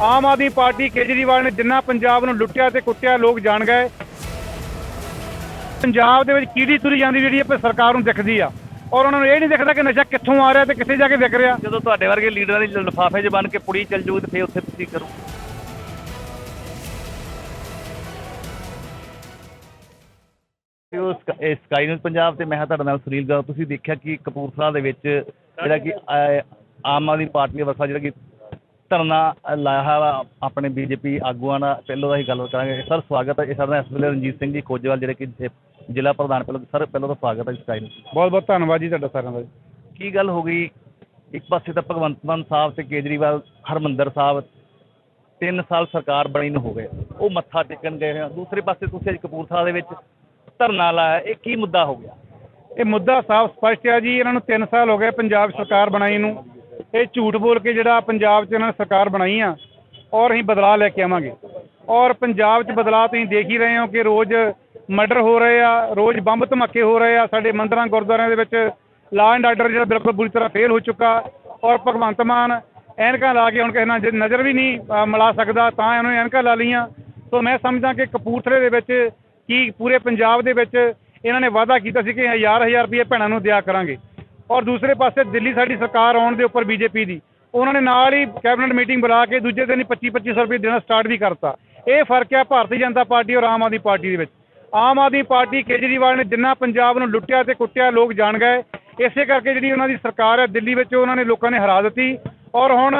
Aam Aadmi party Kejriwal ਨੇ ਜਿੰਨਾ ਪੰਜਾਬ ਨੂੰ ਲੁੱਟਿਆ ਤੇ ਕੁੱਟਿਆ ਲੋਕ ਜਾਣ ਗਏ। ਪੰਜਾਬ ਦੇ ਵਿੱਚ ਕੀੜੀ ਤੁਰੀ ਜਾਂਦੀ ਜਿਹੜੀ ਹੈ ਸਰਕਾਰ ਨੂੰ ਦਿਖਦੀ ਆ। ਔਰ ਉਹਨਾਂ ਨੂੰ ਇਹ ਨਹੀਂ ਦਿਖਦਾ ਕਿ ਨਸ਼ਾ ਕਿੱਥੋਂ ਆ ਰਿਹਾ ਤੇ ਕਿੱਥੇ ਜਾ ਕੇ ਵਿਕ ਰਿਹਾ। ਜਦੋਂ ਤੁਹਾਡੇ ਵਰਗੇ ਲੀਡਰਾਂ ਦੀ ਲਿਫਾਫੇ 'ਚ ਬੰਨ ਕੇ ਪੁੜੀ ਚੱਲ ਜੂਗੀ ਤੇ ਫੇਰ ਉੱਥੇ ਤੁਸੀਂ ਕਰੋ ਉਹ ਸਕਾਈ ਨਿਊਜ਼ ਪੰਜਾਬ ਤੇ ਮੈਂ ਹਾਂ ਤੁਹਾਡੇ ਨਾਲ ਸੁਨੀਲ ਗਾਉ ਤੁਸੀਂ ਦੇਖਿਆ ਕਿ ਕਪੂਰਥਲਾ ਦੇ ਵਿੱਚ ਜਿਹੜਾ ਕਿ ਆਮ ਆਦਮੀ ਪਾਰਟੀ ਵੱਲੋਂ ਜਿਹੜਾ ਕਿ ਧਰਨਾ ਲਾਇਆ ਵਾ ਆਪਣੇ ਬੀਜੇਪੀ ਆਗੂਆਂ ਨਾਲ ਪਹਿਲਾਂ ਦਾ ਹੀ ਗੱਲ ਕਰਾਂਗੇ। ਸਰ ਸਵਾਗਤ ਹੈ ਇਹ ਸਾਡੇ ਨਾਲ ਇਸ ਵੇਲੇ ਰਣਜੀਤ ਸਿੰਘ ਜੀ ਖੋਜੇਵਾਲ ਜਿਹੜੇ ਕਿ ਜ਼ਿਲ੍ਹਾ ਪ੍ਰਧਾਨ ਪਹਿਲਾਂ ਸਰ ਪਹਿਲਾਂ ਤਾਂ ਸਵਾਗਤ ਹੈ ਸਕਾਈ ਨਿਊਜ਼ ਬਹੁਤ ਬਹੁਤ ਧੰਨਵਾਦ ਜੀ ਤੁਹਾਡਾ ਸਾਰਿਆਂ ਦਾ। ਕੀ ਗੱਲ ਹੋ ਗਈ? ਇੱਕ ਪਾਸੇ ਤਾਂ ਭਗਵੰਤ ਮਾਨ ਸਾਹਿਬ ਤੇ ਕੇਜਰੀਵਾਲ ਹਰਮੰਦਰ ਸਾਹਿਬ ਤਿੰਨ ਸਾਲ ਸਰਕਾਰ ਬਣੀ ਨੂੰ ਹੋ ਗਏ। ਉਹ ਮੱਥਾ ਟੇਕਣ ਗਏ ਹੋਏ ਆ। ਦੂਸਰੇ ਪਾਸੇ ਤੁਸੀਂ ਅੱਜ ਕਪੂਰਥਲਾ ਦੇ ਵਿੱਚ ਧਰਨਾ ਲਾਇਆ। ਇਹ ਕੀ ਮੁੱਦਾ ਹੋ ਗਿਆ? ਇਹ ਮੁੱਦਾ ਸਾਫ਼ ਸਪਸ਼ਟ ਹੈ ਜੀ। ਇਹਨਾਂ ਨੂੰ 3 ਸਾਲ ਹੋ ਗਏ ਪੰਜਾਬ ਸਰਕਾਰ ਬਣਾਈ ਨੂੰ। ਇਹ ਝੂਠ ਬੋਲ ਕੇ ਜਿਹੜਾ ਪੰਜਾਬ 'ਚ ਇਹਨਾਂ ਨੇ ਸਰਕਾਰ ਬਣਾਈ ਆ, ਔਰ ਅਸੀਂ ਬਦਲਾਅ ਲੈ ਕੇ ਆਵਾਂਗੇ। ਔਰ ਪੰਜਾਬ 'ਚ ਬਦਲਾਅ ਤੁਸੀਂ ਦੇਖ ਹੀ ਰਹੇ ਹੋ ਕਿ ਰੋਜ਼ ਮਰਡਰ ਹੋ ਰਹੇ ਆ, ਰੋਜ਼ ਬੰਬ ਧਮਾਕੇ ਹੋ ਰਹੇ ਆ। ਸਾਡੇ ਮੰਦਰਾਂ, ਗੁਰਦੁਆਰਿਆਂ ਦੇ ਵਿੱਚ ਲਾ ਐਂਡ ਆਰਡਰ ਜਿਹੜਾ ਬਿਲਕੁਲ ਬੁਰੀ ਤਰ੍ਹਾਂ ਫੇਲ ਹੋ ਚੁੱਕਾ, ਔਰ ਭਗਵੰਤ ਮਾਨ ਐਨਕਾਂ ਲਾ ਕੇ ਹੁਣ ਕਿਸੇ ਨਾਲ ਨਜ਼ਰ ਵੀ ਨਹੀਂ ਮਿਲਾ ਸਕਦਾ, ਤਾਂ ਇਹਨਾਂ ਨੇ ਐਨਕਾਂ ਲਾ ਲਈਆਂ। ਸੋ ਮੈਂ ਸਮਝਦਾ ਕਿ ਕਪੂਰਥਲੇ ਦੇ ਵਿੱਚ ਕੀ ਪੂਰੇ ਪੰਜਾਬ ਦੇ ਵਿੱਚ ਇਹਨਾਂ ਨੇ ਵਾਅਦਾ ਕੀਤਾ ਸੀ ਕਿ ਹਜ਼ਾਰ ਹਜ਼ਾਰ ਰੁਪਏ ਭੈਣਾਂ ਨੂੰ ਦਿਆ ਕਰਾਂਗੇ। ਔਰ ਦੂਸਰੇ ਪਾਸੇ ਦਿੱਲੀ ਸਾਡੀ ਸਰਕਾਰ ਆਉਣ ਦੇ ਉੱਪਰ ਬੀਜੇਪੀ ਦੀ, ਉਹਨਾਂ ਨੇ ਨਾਲ ਹੀ ਕੈਬਨਿਟ ਮੀਟਿੰਗ ਬੁਲਾ ਕੇ ਦੂਜੇ ਦਿਨ ਹੀ 25 2500 ਰੁਪਏ ਦੇਣਾ ਸਟਾਰਟ ਵੀ ਕਰਤਾ। ਇਹ ਫ਼ਰਕ ਹੈ ਭਾਰਤੀ ਜਨਤਾ ਪਾਰਟੀ ਔਰ ਆਮ ਆਦਮੀ ਪਾਰਟੀ ਦੇ ਵਿੱਚ। ਆਮ ਆਦਮੀ ਪਾਰਟੀ ਕੇਜਰੀਵਾਲ ਨੇ ਜਿੰਨਾ ਪੰਜਾਬ ਨੂੰ ਲੁੱਟਿਆ ਤੇ ਕੁੱਟਿਆ, ਲੋਕ ਜਾਣ ਗਏ। ਇਸੇ ਕਰਕੇ ਜਿਹੜੀ ਉਹਨਾਂ ਦੀ ਸਰਕਾਰ ਹੈ ਦਿੱਲੀ ਵਿੱਚ ਉਹਨਾਂ ਨੇ ਲੋਕਾਂ ਨੇ ਹਰਾ ਦਿੱਤੀ। ਔਰ ਹੁਣ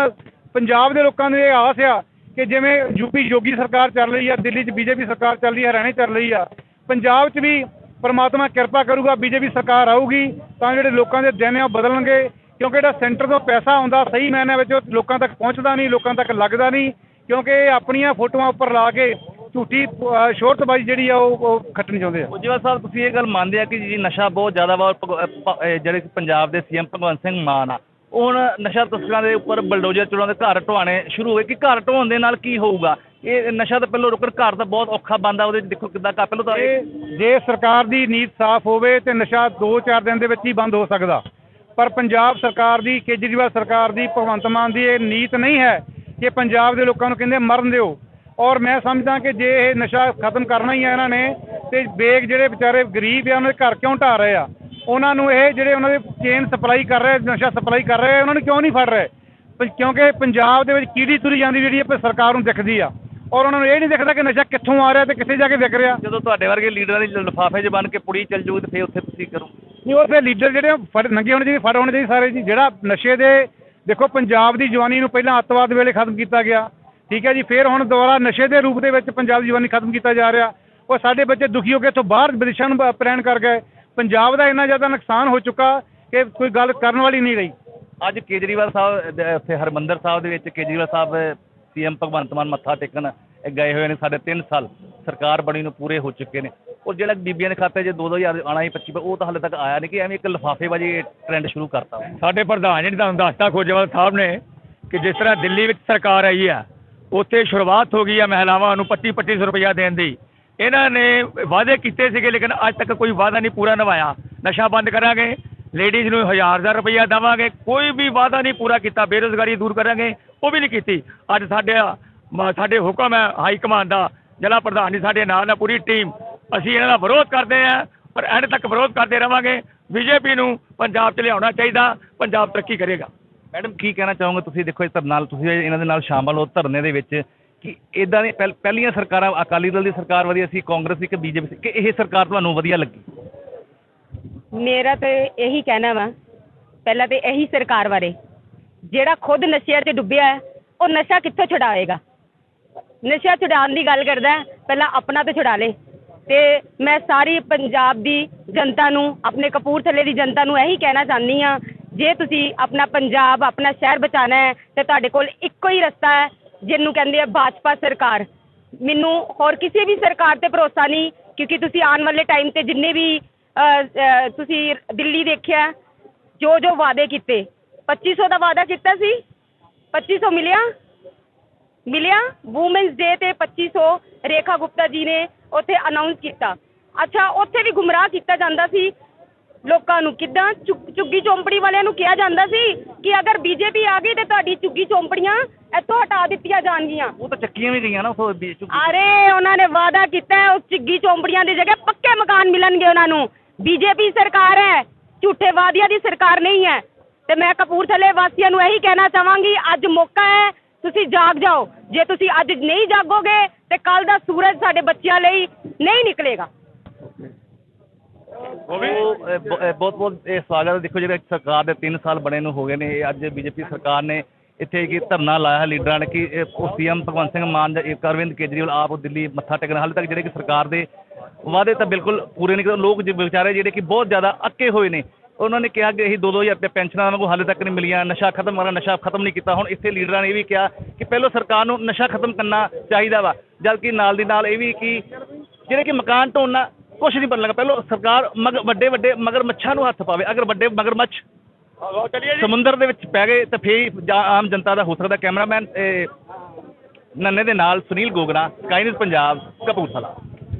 ਪੰਜਾਬ ਦੇ ਲੋਕਾਂ ਨੂੰ ਇਹ ਆਸ ਆ ਕਿ ਜਿਵੇਂ ਯੂਪੀ ਯੋਗੀ ਸਰਕਾਰ ਚੱਲ ਰਹੀ ਆ, ਦਿੱਲੀ 'ਚ ਬੀਜੇਪੀ ਸਰਕਾਰ ਚੱਲ ਰਹੀ ਹੈ ਹਰਿਆਣੇ ਚੱਲ ਰਹੀ ਆ, ਪੰਜਾਬ 'ਚ ਵੀ ਪਰਮਾਤਮਾ ਕਿਰਪਾ ਕਰੂਗਾ ਬੀਜੇਪੀ ਸਰਕਾਰ ਆਊਗੀ ਤਾਂ ਜਿਹੜੇ ਲੋਕਾਂ ਦੇ ਦਿਨ ਆ ਉਹ ਬਦਲਣਗੇ ਕਿਉਂਕਿ ਜਿਹੜਾ ਸੈਂਟਰ ਤੋਂ ਪੈਸਾ ਆਉਂਦਾ ਸਹੀ ਮੈਨੇ ਵਿੱਚ ਉਹ ਲੋਕਾਂ ਤੱਕ ਪਹੁੰਚਦਾ ਨਹੀਂ ਲੋਕਾਂ ਤੱਕ ਲੱਗਦਾ ਨਹੀਂ ਕਿਉਂਕਿ ਇਹ ਆਪਣੀਆਂ ਫੋਟੋਆਂ ਉੱਪਰ ਲਾ ਕੇ ਝੂਠੀ ਅਹ, ਸ਼ੋਹਰਤਬਾਜ਼ੀ ਜਿਹੜੀ ਆ ਉਹ ਉਹ ਖੱਟਣੀ ਚਾਹੁੰਦੇ ਆ। ਉਜਵਲ ਸਾਹਿਬ ਤੁਸੀਂ ਇਹ ਗੱਲ ਮੰਨਦੇ ਆ ਕਿ ਜੀ ਨਸ਼ਾ ਬਹੁਤ ਜ਼ਿਆਦਾ ਵਾ ਔਰ ਜਿਹੜੇ ਪੰਜਾਬ ਦੇ ਸੀਐਮ ਭਗਵੰਤ ਸਿੰਘ ਮਾਨ ਆ ਉਹ ਹੁਣ ਨਸ਼ਾ ਤਸਕਰਾਂ ਦੇ ਉੱਪਰ ਬਲਡੋਜ਼ਰ ਚਲਾਉਂਦੇ ਘਰ ਢਵਾਣੇ ਸ਼ੁਰੂ ਹੋਏ ਕਿ ਘਰ ਢਵਾਉਣ ਦੇ ਨਾਲ ਕੀ ਹੋਊਗਾ? ਇਹ ਨਸ਼ਾ ਤਾਂ ਪਹਿਲਾਂ ਰੁਕਣ, ਘਰ ਤਾਂ ਬਹੁਤ ਔਖਾ ਬੰਦਾ ਉਹਦੇ 'ਚ ਦੇਖੋ ਕਿੱਦਾਂ ਕਰ ਪਹਿਲਾਂ ਤਾਂ ਇਹ ਇਹ ਜੇ ਸਰਕਾਰ ਦੀ ਨੀਤ ਸਾਫ਼ ਹੋਵੇ ਤੇ ਨਸ਼ਾ 2-4 ਦਿਨ ਦੇ ਵਿੱਚ ਹੀ ਬੰਦ ਹੋ ਸਕਦਾ। ਪਰ ਪੰਜਾਬ ਸਰਕਾਰ ਦੀ, ਕੇਜਰੀਵਾਲ ਸਰਕਾਰ ਦੀ, ਭਗਵੰਤ ਮਾਨ ਦੀ ਇਹ ਨੀਤ ਨਹੀਂ ਹੈ ਕਿ ਪੰਜਾਬ ਦੇ ਲੋਕਾਂ ਨੂੰ ਕਹਿੰਦੇ ਮਰਨ ਦਿਓ। ਔਰ ਮੈਂ ਸਮਝਦਾ ਕਿ ਜੇ ਇਹ ਨਸ਼ਾ ਖਤਮ ਕਰਨਾ ਹੀ ਹੈ ਇਹਨਾਂ ਨੇ, ਤੇ ਬੇਗ ਜਿਹੜੇ ਵਿਚਾਰੇ ਗਰੀਬ ਆ, ਉਹਨਾਂ ਦੇ ਘਰ ਕਿਉਂ ਢਾ ਰਹੇ ਆ? ਉਹਨਾਂ ਨੂੰ ਇਹ ਜਿਹੜੇ ਉਹਨਾਂ ਦੇ ਚੇਨ ਸਪਲਾਈ ਕਰ ਰਹੇ, ਨਸ਼ਾ ਸਪਲਾਈ ਕਰ ਰਹੇ, ਉਹਨਾਂ ਨੂੰ ਕਿਉਂ ਨਹੀਂ ਫੜ ਰਹੇ? ਪ- ਕਿਉਂਕਿ ਪੰਜਾਬ ਦੇ ਵਿੱਚ ਕੀੜੀ ਤੁਰੀ ਜਾਂਦੀ ਜਿਹੜੀ ਹੈ ਸਰਕਾਰ ਨੂੰ ਦਿਖਦੀ ਆ। ਔਰ ਉਹਨਾਂ ਨੂੰ ਇਹ ਨਹੀਂ ਦਿਖਦਾ ਕਿ ਨਸ਼ਾ ਕਿੱਥੋਂ ਆ ਰਿਹਾ ਤੇ ਕਿੱਥੇ ਜਾ ਕੇ ਵਿਕ ਰਿਹਾ। ਜਦੋਂ ਤੁਹਾਡੇ ਵਰਗੇ ਲੀਡਰਾਂ ਦੀ ਲਿਫਾਫੇ 'ਚ ਬੰਨ ਕੇ ਪੁੜੀ ਚੱਲ ਜੂਗੀ ਤੇ ਫੇਰ ਉੱਥੇ ਤੁਸੀਂ ਕਰੋ। ਨਹੀਂ ਉਹ ਫਿਰ ਲੀਡਰ ਜਿਹੜੇ ਫੜ ਨੰਗੇ ਹੋਣੇ ਚਾਹੀਦੇ ਫੜ ਹੋਣੇ ਚਾਹੀਦੇ ਸਾਰੇ ਜੀ। ਜਿਹੜਾ ਨਸ਼ੇ ਦੇ ਦੇਖੋ ਪੰਜਾਬ ਦੀ ਜਵਾਨੀ ਨੂੰ ਪਹਿਲਾਂ ਅੱਤਵਾਦ ਵੇਲੇ ਖਤਮ ਕੀਤਾ ਗਿਆ। ਠੀਕ ਹੈ ਜੀ ਫਿਰ ਹੁਣ ਦੁਬਾਰਾ ਨਸ਼ੇ ਦੇ ਰੂਪ ਦੇ ਵਿੱਚ ਪੰਜਾਬ ਦੀ ਜਵਾਨੀ ਖਤਮ ਕੀਤਾ ਜਾ ਰਿਹਾ। ਉਹ ਸਾਡੇ ਬੱਚੇ ਦੁਖੀ ਹੋ ਕੇ ਇੱਥੋਂ ਬਾਹਰ ਵਿਦੇਸ਼ਾਂ ਨੂੰ ਪ੍ਰੈਣ ਕਰ ਗਏ। ਪੰਜਾਬ ਦਾ ਇੰਨਾ ਜ਼ਿਆਦਾ ਨੁਕਸਾਨ ਹੋ ਚੁੱਕਾ ਕਿ ਕੋਈ ਗੱਲ ਕਰਨ ਵਾਲੀ ਨਹੀਂ ਰਹੀ। ਅੱਜ ਕੇਜਰੀਵਾਲ ਸਾਹਿਬ ਉੱਥੇ ਹਰਮੰਦਰ ਸਾਹਿਬ ਦੇ ਵਿੱਚ ਕੇਜਰੀਵਾਲ ਸਾਹਿਬ ਸੀਐਮ ਭਗਵੰਤ ਮਾਨ ਮੱਥਾ ਟੇਕਣ ਗਏ ਹੋਏ ਨੇ ਸਾਡੇ 3 ਸਾਲ। ਸਰਕਾਰ ਬਣੀ ਨੂੰ ਪੂਰੇ ਹੋ ਚੁੱਕੇ ਨੇ। ਔਰ ਜਿਹੜਾ ਬੀਬੀਆਂ ਦੇ ਖਾਤੇ 'ਚ 2-2000 ਆਣਾ ਸੀ 25 ਉਹ ਤਾਂ ਹਾਲੇ ਤੱਕ ਆਇਆ ਨਹੀਂ ਕਿ ਐਵੇਂ ਇੱਕ ਲਿਫਾਫੇਬਾਜ਼ੀ ਟ੍ਰੈਂਡ ਸ਼ੁਰੂ ਕਰਤਾ ਸਾਡੇ ਪ੍ਰਧਾਨ ਜੀ ਤੁਹਾਨੂੰ ਦੱਸਤਾ, ਖੋਜੇਵਾਲ ਸਾਹਿਬ ਨੇ ਕਿ ਜਿਸ ਤਰ੍ਹਾਂ ਦਿੱਲੀ ਵਿੱਚ ਸਰਕਾਰ ਆਈ ਹੈ ਉੱਥੇ ਸ਼ੁਰੂਆਤ ਹੋ ਗਈ ਹੈ ਮਹਿਲਾਵਾਂ ਨੂੰ 25 2500 ਰੁਪਇਆ ਦੇਣ ਦੀ। ਇਹਨਾਂ ਨੇ ਵਾਅਦੇ ਕੀਤੇ ਸੀਗੇ, ਲੇਕਿਨ ਅੱਜ ਤੱਕ ਕੋਈ ਵਾਅਦਾ ਨਹੀਂ ਪੂਰਾ ਨਿਭਾਇਆ ਨਸ਼ਾ ਬੰਦ ਕਰਾਂਗੇ ਲੇਡੀਜ਼ ਨੂੰ ਹਜ਼ਾਰ ਹਜ਼ਾਰ ਰੁਪਇਆ ਦੇਵਾਂਗੇ। ਕੋਈ ਵੀ ਵਾਅਦਾ ਨਹੀਂ ਪੂਰਾ ਕੀਤਾ, ਬੇਰੁਜ਼ਗਾਰੀ ਦੂਰ ਕਰਾਂਗੇ। ਉਹ ਵੀ ਨਹੀਂ ਕੀਤੀ। ਅੱਜ ਸਾਡੇ ਮ- ਸਾਡੇ ਹੁਕਮ ਹੈ ਹਾਈ ਕਮਾਂਡ ਦਾ। ਜ਼ਿਲ੍ਹਾ ਪ੍ਰਧਾਨ ਜੀ ਸਾਡੇ ਨਾਲ ਹੈ ਪੂਰੀ ਟੀਮ। ਅਸੀਂ ਇਹਨਾਂ ਦਾ ਵਿਰੋਧ ਕਰਦੇ ਹਾਂ ਪਰ ਐਂਡ ਤੱਕ ਵਿਰੋਧ ਕਰਦੇ ਰਵਾਂਗੇ। ਬੀਜੇਪੀ ਨੂੰ ਪੰਜਾਬ 'ਚ ਲਿਆਉਣਾ ਚਾਹੀਦਾ। ਪੰਜਾਬ ਤਰੱਕੀ ਕਰੇਗਾ। ਮੈਡਮ, ਕੀ ਕਹਿਣਾ ਚਾਹੋਗੇ? ਤੁਸੀਂ ਦੇਖੋ ਇਸ ਧਰਨੇ ਨਾਲ, ਤੁਸੀਂ ਇਹਨਾਂ ਦੇ ਨਾਲ ਸ਼ਾਮਲ ਹੋ ਧਰਨੇ ਦੇ ਵਿੱਚ ਕਿ ਇਦਾਂ ਦੀ ਪਹਿ- ਪਹਿਲੀਆਂ ਸਰਕਾਰਾਂ, ਅਕਾਲੀ ਦਲ ਦੀ ਸਰਕਾਰ ਵਧੀਆ ਸੀ ਕਾਂਗਰਸ ਦੀ, ਕਿ ਬੀਜੇਪੀ ਸੀ ਕਿ ਇਹ ਸਰਕਾਰ ਤੁਹਾਨੂੰ ਵਧੀਆ ਲੱਗੀ? ਮੇਰਾ ਤਾਂ ਇਹੀ ਕਹਿਣਾ ਵਾ, ਪਹਿਲਾਂ ਤਾਂ ਇਹੀ ਸਰਕਾਰ ਬਾਰੇ, ਜਿਹੜਾ ਖੁਦ ਨਸ਼ਿਆਂ 'ਚ ਡੁੱਬਿਆ ਉਹ ਨਸ਼ਾ ਕਿੱਥੋਂ ਛੁਡਾਏਗਾ? ਨਸ਼ਾ ਛੁਡਾਉਣ ਦੀ ਗੱਲ ਕਰਦਾ ਪਹਿਲਾਂ ਆਪਣਾ ਤਾਂ ਛੁਡਾ ਲੇ ਅਤੇ ਮੈਂ ਸਾਰੀ ਪੰਜਾਬ ਦੀ ਜਨਤਾ ਨੂੰ, ਆਪਣੇ ਕਪੂਰਥਲੇ ਦੀ ਜਨਤਾ ਨੂੰ ਇਹੀ ਕਹਿਣਾ ਚਾਹੁੰਦੀ ਹਾਂ, ਜੇ ਤੁਸੀਂ ਆਪਣਾ ਪੰਜਾਬ, ਆਪਣਾ ਸ਼ਹਿਰ ਬਚਾਉਣਾ ਹੈ, ਤਾਂ ਤੁਹਾਡੇ ਕੋਲ ਇੱਕੋ ਹੀ ਰਸਤਾ ਹੈ, ਜਿਹਨੂੰ ਕਹਿੰਦੇ ਆ ਭਾਜਪਾ ਸਰਕਾਰ। ਮੈਨੂੰ ਹੋਰ ਕਿਸੇ ਵੀ ਸਰਕਾਰ ਤੇ ਭਰੋਸਾ ਨਹੀਂ, ਕਿਉਂਕਿ ਤੁਸੀਂ ਆਉਣ ਵਾਲੇ ਟਾਈਮ ਤੇ ਜਿੰਨੇ ਵੀ ਤੁਸੀਂ ਦਿੱਲੀ ਦੇਖਿਆ ਜੋ ਜੋ ਵਾਅਦੇ ਕੀਤੇ। 2500 ਦਾ ਵਾਅਦਾ ਕੀਤਾ ਸੀ? 2500 ਮਿਲਿਆ? ਮਿਲਿਆ? ਵੂਮਨਸ ਡੇ ਤੇ 2500 ਰੇਖਾ ਗੁਪਤਾ ਜੀ ਨੇ ਉੱਥੇ ਅਨਾਉਂਸ ਕੀਤਾ। ਅੱਛਾ ਉੱਥੇ ਵੀ ਗੁੰਮਰਾਹ ਕੀਤਾ ਜਾਂਦਾ ਸੀ ਲੋਕਾਂ ਨੂੰ। ਕਿੱਦਾਂ? ਝੁੱਗ- ਚੌਂਪੜੀ ਵਾਲਿਆਂ ਨੂੰ ਕਿਹਾ ਜਾਂਦਾ ਸੀ ਕਿ ਅਗਰ ਬੀਜੇਪੀ ਆ ਗਈ ਤੇ ਤੁਹਾਡੀ ਝੁੱਗੀ ਚੌਂਪੜੀਆਂ ਇੱਥੋਂ ਹਟਾ ਦਿੱਤੀਆਂ ਜਾਣਗੀਆਂ। ਉਹ ਤਾਂ ਚੱਕੀਆਂ ਵੀ ਗਈਆਂ ਨਾ ਉਥੋਂ ਅਰੇ ਉਹਨਾਂ ਨੇ ਵਾਅਦਾ ਕੀਤਾ ਹੈ, ਉਸ ਝੁੱਗੀ ਚੌਂਪੜੀਆਂ ਦੀ ਜਗ੍ਹਾ ਪੱਕੇ ਮਕਾਨ ਮਿਲਣਗੇ ਉਹਨਾਂ ਨੂੰ। ਬੀਜੇਪੀ ਸਰਕਾਰ ਹੈ ਝੂਠੇ ਵਾਅਦਿਆਂ ਦੀ ਸਰਕਾਰ ਨਹੀਂ ਹੈ। ਤੇ ਮੈਂ ਕਪੂਰਥਲੇ ਵਾਸੀਆਂ ਨੂੰ ਇਹੀ ਕਹਿਣਾ ਚਾਹਾਂਗੀ ਅੱਜ ਮੌਕਾ ਹੈ ਤੁਸੀਂ ਜਾਗ ਜਾਓ। ਜੇ ਤੁਸੀਂ ਅੱਜ ਨਹੀਂ ਜਾਗੋਗੇ ਤੇ ਕੱਲ ਦਾ ਸੂਰਜ ਸਾਡੇ ਬੱਚਿਆਂ ਲਈ ਨਹੀਂ ਨਿਕਲੇਗਾ। ਬਹੁਤ ਬਹੁਤ ਇਹ ਸਵਾਗਤ ਹੈ। ਦੇਖੋ ਜਿਹੜੇ ਸਰਕਾਰ ਦੇ 3 ਸਾਲ ਬਣੇ ਨੂੰ ਹੋ ਗਏ ਨੇ ਇਹ ਅੱਜ ਬੀਜੇਪੀ ਸਰਕਾਰ ਨੇ ਇੱਥੇ ਕੀ ਧਰਨਾ ਲਾਇਆ ਹੈ ਲੀਡਰਾਂ ਨੇ ਕਿ ਉਹ ਸੀਐਮ ਭਗਵੰਤ ਸਿੰਘ ਮਾਨ ਜਾਂ ਅਰਵਿੰਦ ਕੇਜਰੀਵਾਲ ਆਪ ਦਿੱਲੀ ਮੱਥਾ ਟੇਕਣ। ਹਾਲੇ ਤੱਕ ਜਿਹੜੇ ਕਿ ਸਰਕਾਰ ਦੇ ਵਾਅਦੇ ਤਾਂ ਬਿਲਕੁਲ ਪੂਰੇ ਨਹੀਂ ਕਰਦੇ ਲੋਕ ਵਿਚਾਰੇ ਜਿਹੜੇ ਕਿ ਬਹੁਤ ਜ਼ਿਆਦਾ ਅੱਕੇ ਹੋਏ ਨੇ। ਉਹਨਾਂ ਨੇ ਕਿਹਾ ਕਿ ਅਸੀਂ 2-2000 ਰੁਪਏ ਪੈਨਸ਼ਨਾਂ ਵਾਂਗੂ ਹਾਲੇ ਤੱਕ ਨਹੀਂ ਮਿਲੀਆਂ, ਨਸ਼ਾ ਖਤਮ ਕਰਨਾ ਨਸ਼ਾ ਖਤਮ ਨਹੀਂ ਕੀਤਾ। ਹੁਣ ਇੱਥੇ ਲੀਡਰਾਂ ਨੇ ਇਹ ਵੀ ਕਿਹਾ ਕਿ ਪਹਿਲਾਂ ਸਰਕਾਰ ਨੂੰ ਨਸ਼ਾ ਖਤਮ ਕਰਨਾ ਚਾਹੀਦਾ ਵਾ, ਜਦਕਿ ਨਾਲ ਦੀ ਨਾਲ ਇਹ ਵੀ ਕਿ ਜਿਹੜੇ ਕਿ ਮਕਾਨ ਢੋਣਾ ਕੁਛ ਨਹੀਂ ਬਣ ਲੱਗਾ। ਪਹਿਲਾਂ ਸਰਕਾਰ ਮਗ ਵੱਡੇ ਵੱਡੇ ਮਗਰ ਮੱਛਾਂ ਨੂੰ ਹੱਥ ਪਾਵੇ। ਅਗਰ ਵੱਡੇ ਮਗਰ ਮੱਛ ਸਮੁੰਦਰ ਦੇ ਵਿੱਚ ਪੈ ਗਏ ਤਾਂ ਫੇਰ ਹੀ ਆਮ ਜਨਤਾ ਦਾ ਹੋ ਸਕਦਾ। ਕੈਮਰਾਮੈਨ ਨੰਨੇ ਦੇ ਨਾਲ ਸੁਨੀਲ ਗੋਗਰਾ ਸਕਾਈ ਨਿਊਜ਼ ਪੰਜਾਬ, ਕਪੂਰਥਲਾ।